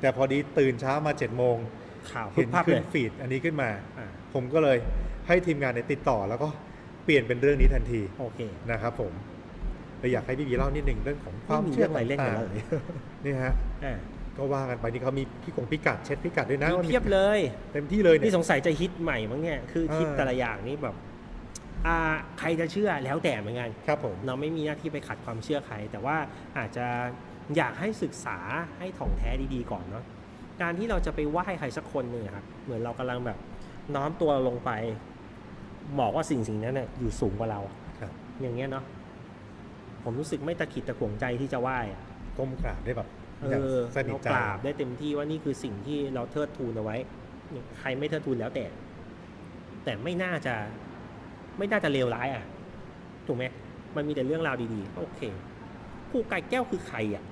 แต่พอดีตื่นเช้ามา7จ็ดโมงข่าวเห็นภาพขึ้เลนยฟีดอันนี้ขึ้นมาอ่าผมก็เลยให้ทีมงานเนี่ยติดต่อแล้วก็เปลี่ยนเป็นเรื่องนี้ทันทีโอเคนะครับผมเลยอยากให้พี่บีเล่านิดหนึ่งเรื่องของความไม่มีเชื่อเรื่องอะไรเล่นกันต่างเลยๆนี่ฮะอ่าก็ว่ากันไปนี่เขามีพี่กงพิกัดเช็ดพิกัดด้วยนะมีว่าเพียบเลย เต็มที่เลยเนี่นี่ยสงสัยจะฮิตใหม่มั้งเนี่ยคือเออฮิตแต่ละอย่างนี่แบบอ่าใครจะเชื่อแล้วแต่เหมือนกันครับผมเราไม่มีหน้าที่ไปขัดความเชื่อใคร แต่ว่าอาจจะ อยากให้ศึกษาให้ถ่องแท้ดีๆก่อนเนาะการที่เราจะไปไหว้ใครสักคนหนึ่งอะครับเหมือนเรากำลังแบบน้อมตัวลงไปบอกว่าสิ่งสิ่งนั้นเนี่ยอยู่สูงกว่าเราครับ อย่างเงี้ยเนาะผมรู้สึกไม่ตะขิดตะขวงใจที่จะไหว้อะก้มกราบได้แบบเออย่างอสนิทเราใจกราบได้เต็มที่ว่านี่คือสิ่งที่เราเทิดทูนเอาไว้ ใครไม่เทิดทูนแล้วแต่ แต่ไม่น่าจะ ไม่น่าจะเลวร้ายอะ ถูกไหมมันมีแต่เรื่องราวดีๆก็โอเคครูไก่แก้วคือใครอะ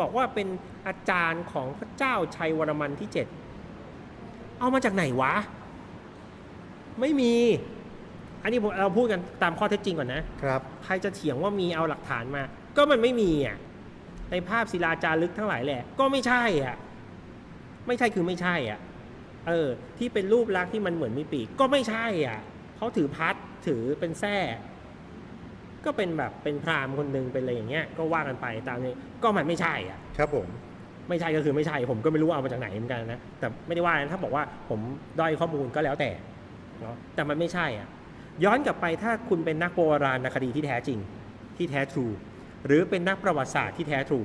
บอกว่าเป็นอาจารย์ของพระเจ้าชัยวรมันที่เจ็ดเอามาจากไหนวะ ไม่มี อันนี้ผมเราพูดกันตามข้อเท็จจริงก่อนนะครับ ใครจะเถียงว่ามีเอาหลักฐานมา ก็มันไม่มีอะในภาพศิลาจารึกทั้งหลายแหละ ก็ไม่ใช่อะ ไม่ใช่คือไม่ใช่อะ เออ ที่เป็นรูปลักษณ์ที่มันเหมือนมีปีกก็ไม่ใช่อะเขาถือพัดถือเป็นแส้ ก็เป็นแบบเป็นพราหมณ์คนหนึ่งเป็นอะไรอย่างเงี้ยก็ว่ากันไปตามนี้ก็มันไม่ใช่อะ ครับผมไม่ใช่ก็คือไม่ใช่ผมก็ไม่รู้ว่าเอามาจากไหนเหมือนกันนะแต่ไม่ได้ว่านะถ้าบอกว่าผมด้อยข้อมูลก็แล้วแต่เนาะแต่มันไม่ใช่อะย้อนกลับไปถ้าคุณเป็นนักโบราณคดีที่แท้จริงที่แท้ทรูหรือเป็นนักประวัติศาสตร์ที่แท้ทรู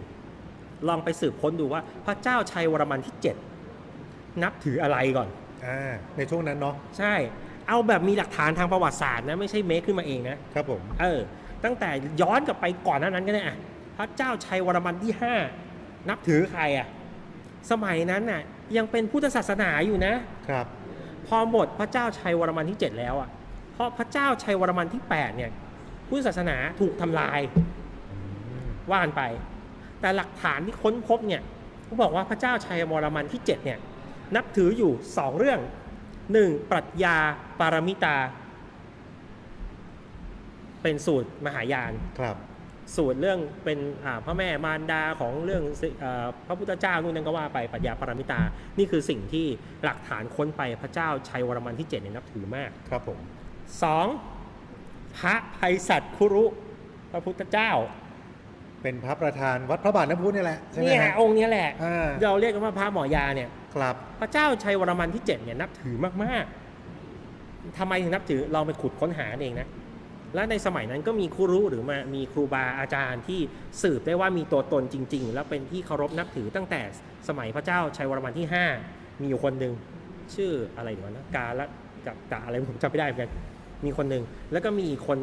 ลองไปสืบค้นดูว่าพระเจ้าชัยวรมันที่ 7 นับถืออะไรก่อนอ่าในช่วงนั้นเนาะใช่ เอาแบบมีหลักฐานทางประวัติศาสตร์นะไม่ใช่เมคขึ้นมาเองนะครับผมเออ ตั้งแต่ย้อนกลับไปก่อนหน้านั้นก็ได้อะพระเจ้าชัยวรมันที่ 5 นับถือใครอะสมัยนั้นน่ะยังเป็นพุทธศาสนาอยู่นะครับ พอหมดพระเจ้าชัยวรมันที่ 7 แล้วอะเพราะพระเจ้าชัยวรมันที่ 8 เนี่ยพุทธศาสนาถูกทำลายอืมว่ากันไป แต่หลักฐานที่ค้นพบเนี่ยเขาบอกว่าพระเจ้าชัยวรมันที่ 7 เนี่ยนับถืออยู่ 2 เรื่อง 1. ปรัชญาปารมิตา เป็นสูตรมหายาน ครับสูตรเรื่องเป็นอ่าพระแม่มารดาของเรื่องสิเอ่อพระพุทธเจ้านู่นนั่นก็ว่าไปปรัชญาปารมิตา นี่คือสิ่งที่หลักฐานค้นไปพระเจ้าชัยวรมันที่7เนี่ยนับถือมาก ครับผมสองพระไพศาลคุรุ พระพุทธเจ้า เป็นพระประธานวัดพระบาทน้ำพุนี่แหละใช่ไหมเนี่ยฮะองค์เนี้ยแหละอ่าเราเรียกกันว่าพระหมอยาเนี่ยครับพระเจ้าชัยวรมันที่7เนี่ยนับถือมากๆทำไมถึงนับถือเราไปขุดค้นหาเองนะ และในสมัยนั้นก็มีครูรู้หรือมามีครูบาอาจารย์ที่สืบได้ว่ามีตัวตนจริง ๆ แล้วเป็นที่เคารพนับถือตั้งแต่สมัยพระเจ้าชัยวรมันที่ 5 มีอยู่คนหนึ่งชื่ออะไรเดี๋ยวนะกาละกับกะอะไรผมจำไม่ได้เหมือนกันมีคนหนึ่งแล้วก็มีอีกคนหนึ่ง